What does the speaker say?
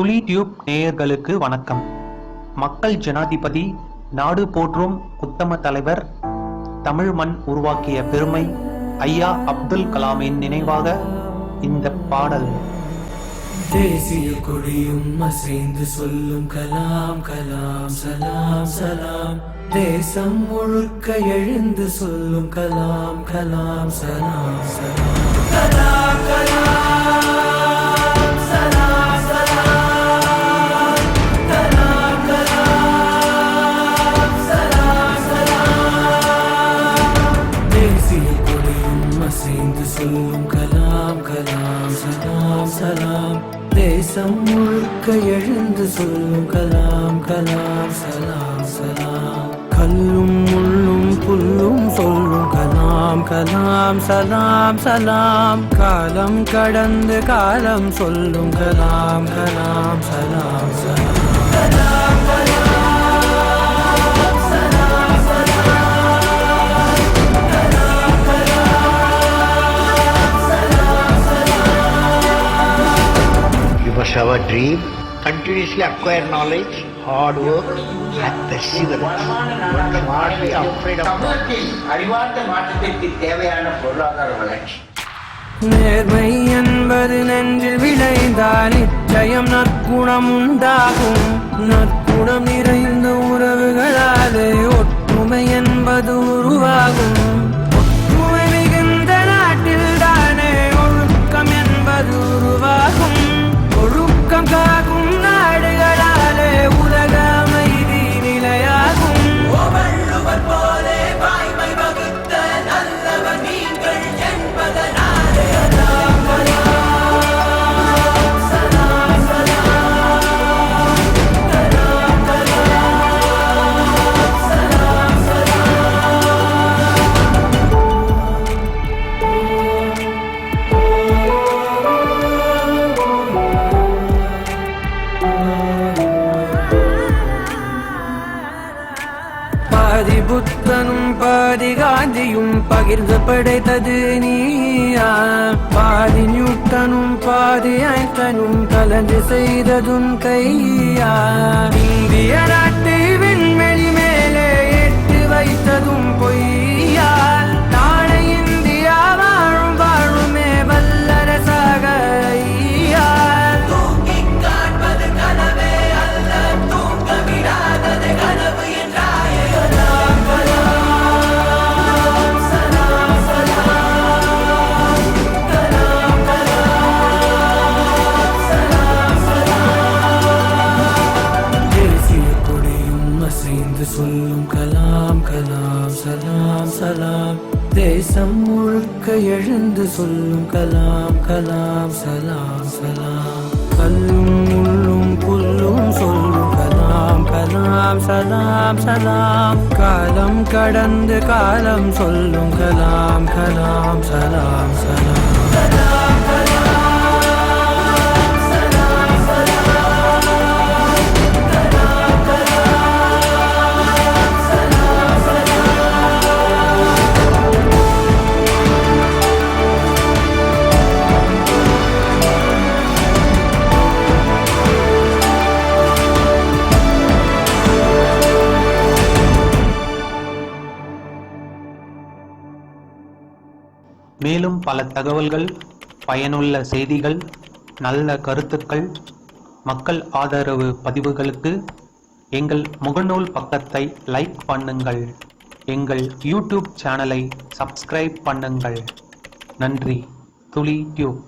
துளி டியூப் நேயர்களுக்கு வணக்கம். மக்கள் ஜனாதிபதி நாடு போற்றும் உத்தம தலைவர் தமிழ் மண் உருவாக்கிய பெருமை ஐயா அப்துல் கலாமின் நினைவாக இந்த பாடல். தேசிய கொடியும் அசைந்து சொல்லும் கலாம் கலாம் சலாம் சலாம். தேசம் முழுக்க எழுந்து சொல்லும் கலாம் கலாம் சலாம் சலாம். கலாம் கலாம் அசைந்து கலாம் கலாம் சலாம் சலாம். தேசம் முழுக்க எழுந்து சொல்லும் கலாம் கலாம் சலாம் சலாம். கல்லும் முள்ளும் புல்லும் சொல்லும் கலாம் கலாம் சலாம் சலாம். காலம் கடந்து காலம் சொல்லும் கலாம் கலாம் சலாம் சலாம். You must have a dream, continuously acquire knowledge, hard work, and perseverance. One should not be afraid of? நேர்மை என்பது நெஞ்சில் விளைந்தால் நிச்சயம் நற்குணம் உண்டாகும் நற்குணம் நிறைந்த உறவுகளாலே ஒற்றுமை என்பது உருவாகும். பாதி புத்தனும் பாதி காந்தியும் பகிர்ந்து படைத்தது நீயா? பாதி நியூட்டனும் பாதி ஐட்டனும் கலந்து செய்ததும் கையா? இந்திய நாட்டு சலாம் சலாம். தேசம் முழுக்க எழுந்து சொல்லும் கலாம் கலாம் சலாம் சலாம். கல்லும் முள்ளும் புல்லும் சொல்லும் கலாம் கலாம் சலாம் சலாம். காலம் கடந்து காலம் சொல்லும் கலாம் கலாம் சலாம் சலாம். மேலும் பல தகவல்கள் பயனுள்ள செய்திகள் நல்ல கருத்துக்கள் மக்கள் ஆதரவு பதிவுகளுக்கு எங்கள் முகநூல் பக்கத்தை லைக் பண்ணுங்கள். எங்கள் யூடியூப் சேனலை சப்ஸ்கிரைப் பண்ணுங்கள். நன்றி. துளி டியூப்